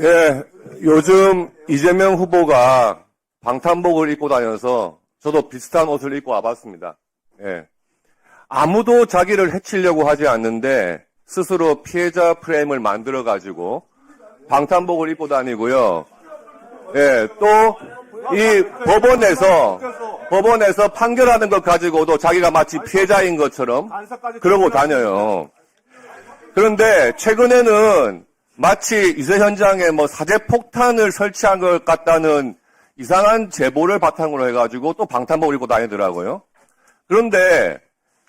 예, 요즘 이재명 후보가 방탄복을 입고 다녀서 저도 비슷한 옷을 입고 와봤습니다. 예. 아무도 자기를 해치려고 하지 않는데 스스로 피해자 프레임을 만들어 가지고 방탄복을 입고 다니고요. 예, 또 이 법원에서 법원에서 판결하는 것 가지고도 자기가 마치 피해자인 것처럼 그러고 다녀요. 그런데 최근에는 마치 유세 현장에 뭐 사제 폭탄을 설치한 것 같다는 이상한 제보를 바탕으로 해가지고 또 방탄복을 입고 다니더라고요. 그런데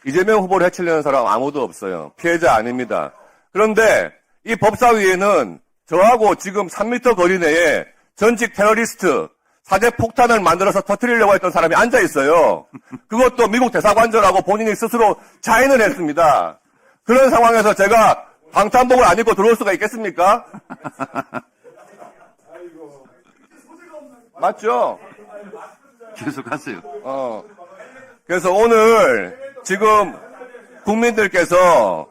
이재명 후보를 해치려는 사람 아무도 없어요. 피해자 아닙니다. 그런데 이 법사위에는 저하고 지금 3m 거리 내에 전직 테러리스트 사제 폭탄을 만들어서 터뜨리려고 했던 사람이 앉아 있어요. 그것도 미국 대사관절하고 본인이 스스로 자인을 했습니다. 그런 상황에서 제가 방탄복을 안 입고 들어올 수가 있겠습니까? 맞죠? 계속하세요. 어. 그래서 오늘 지금 국민들께서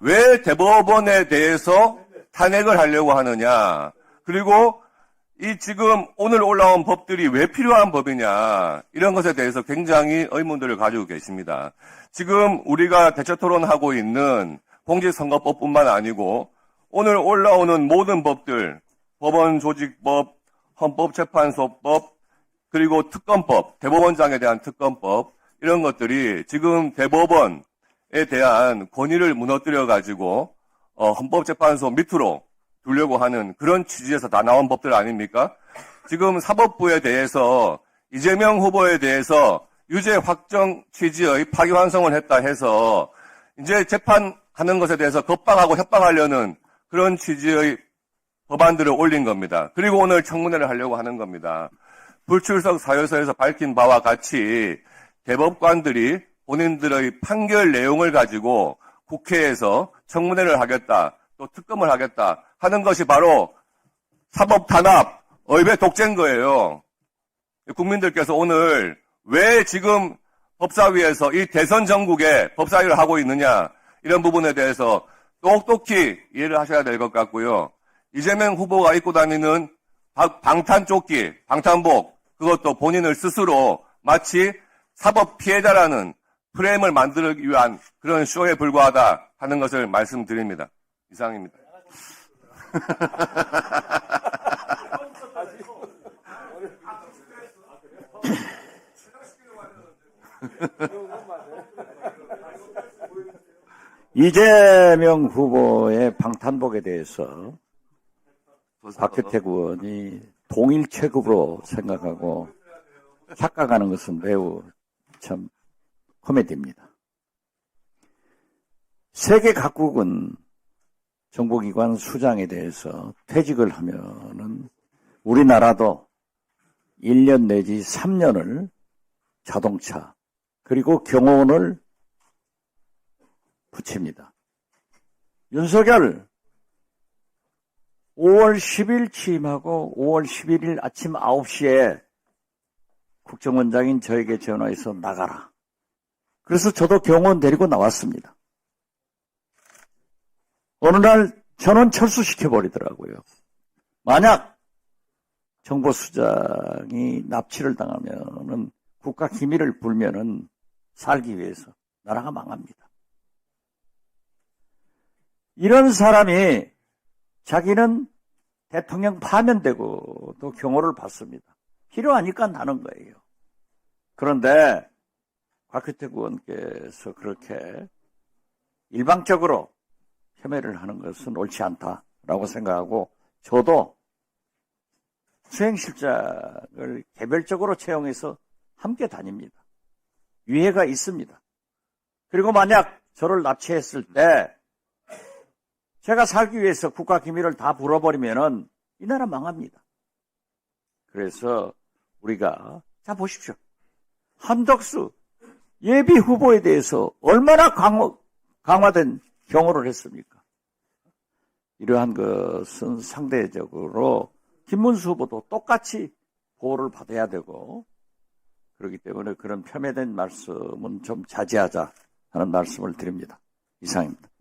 왜 대법원에 대해서 탄핵을 하려고 하느냐. 그리고 이 지금 오늘 올라온 법들이 왜 필요한 법이냐. 이런 것에 대해서 굉장히 의문들을 가지고 계십니다. 지금 우리가 대체 토론하고 있는 공직선거법뿐만 아니고 오늘 올라오는 모든 법들, 법원 조직법, 헌법재판소법, 그리고 특검법, 대법원장에 대한 특검법, 이런 것들이 지금 대법원에 대한 권위를 무너뜨려 가지고 어, 헌법재판소 밑으로 두려고 하는 그런 취지에서 다 나온 법들 아닙니까? 지금 사법부에 대해서 이재명 후보에 대해서 유죄 확정 취지의 파기환송을 했다 해서 이제 재판 하는 것에 대해서 겁박하고 협박하려는 그런 취지의 법안들을 올린 겁니다. 그리고 오늘 청문회를 하려고 하는 겁니다. 불출석 사유서에서 밝힌 바와 같이 대법관들이 본인들의 판결 내용을 가지고 국회에서 청문회를 하겠다, 또 특검을 하겠다 하는 것이 바로 사법 탄압, 의회 독재인 거예요. 국민들께서 오늘 왜 지금 법사위에서 이 대선 전국에 법사위를 하고 있느냐 이런 부분에 대해서 똑똑히 이해를 하셔야 될 것 같고요. 이재명 후보가 입고 다니는 방- 방탄 조끼, 방탄복 그것도 본인을 스스로 마치 사법 피해자라는 프레임을 만들기 위한 그런 쇼에 불과하다 하는 것을 말씀드립니다. 이상입니다. 이재명 후보의 방탄복에 대해서 박규택 의원이 동일 체급으로 생각하고 착각하는 것은 매우 참 코미디입니다. 세계 각국은 정보기관 수장에 대해서 퇴직을 하면은 우리나라도 1년 내지 3년을 자동차 그리고 경호원을 붙입니다. 윤석열 5월 10일 취임하고 5월 11일 아침 9시에 국정원장인 저에게 전화해서 나가라. 그래서 저도 경호원 데리고 나왔습니다. 어느 날 전원 철수시켜버리더라고요. 만약 정보수장이 납치를 당하면은 국가 기밀을 불면은 살기 위해서 나라가 망합니다. 이런 사람이 자기는 대통령 파면되고 또 경호를 받습니다. 필요하니까 나는 거예요. 그런데 곽규택 의원께서 그렇게 일방적으로 혐의를 하는 것은 옳지 않다라고 생각하고 저도 수행실장을 개별적으로 채용해서 함께 다닙니다. 유해가 있습니다. 그리고 만약 저를 납치했을 때 제가 살기 위해서 국가 기밀을 다 불어버리면은 이 나라 망합니다. 그래서 우리가 자 보십시오. 한덕수 예비 후보에 대해서 얼마나 강화, 강화된 경호를 했습니까? 이러한 것은 상대적으로 김문수 후보도 똑같이 보호를 받아야 되고 그렇기 때문에 그런 폄훼된 말씀은 좀 자제하자 하는 말씀을 드립니다. 이상입니다.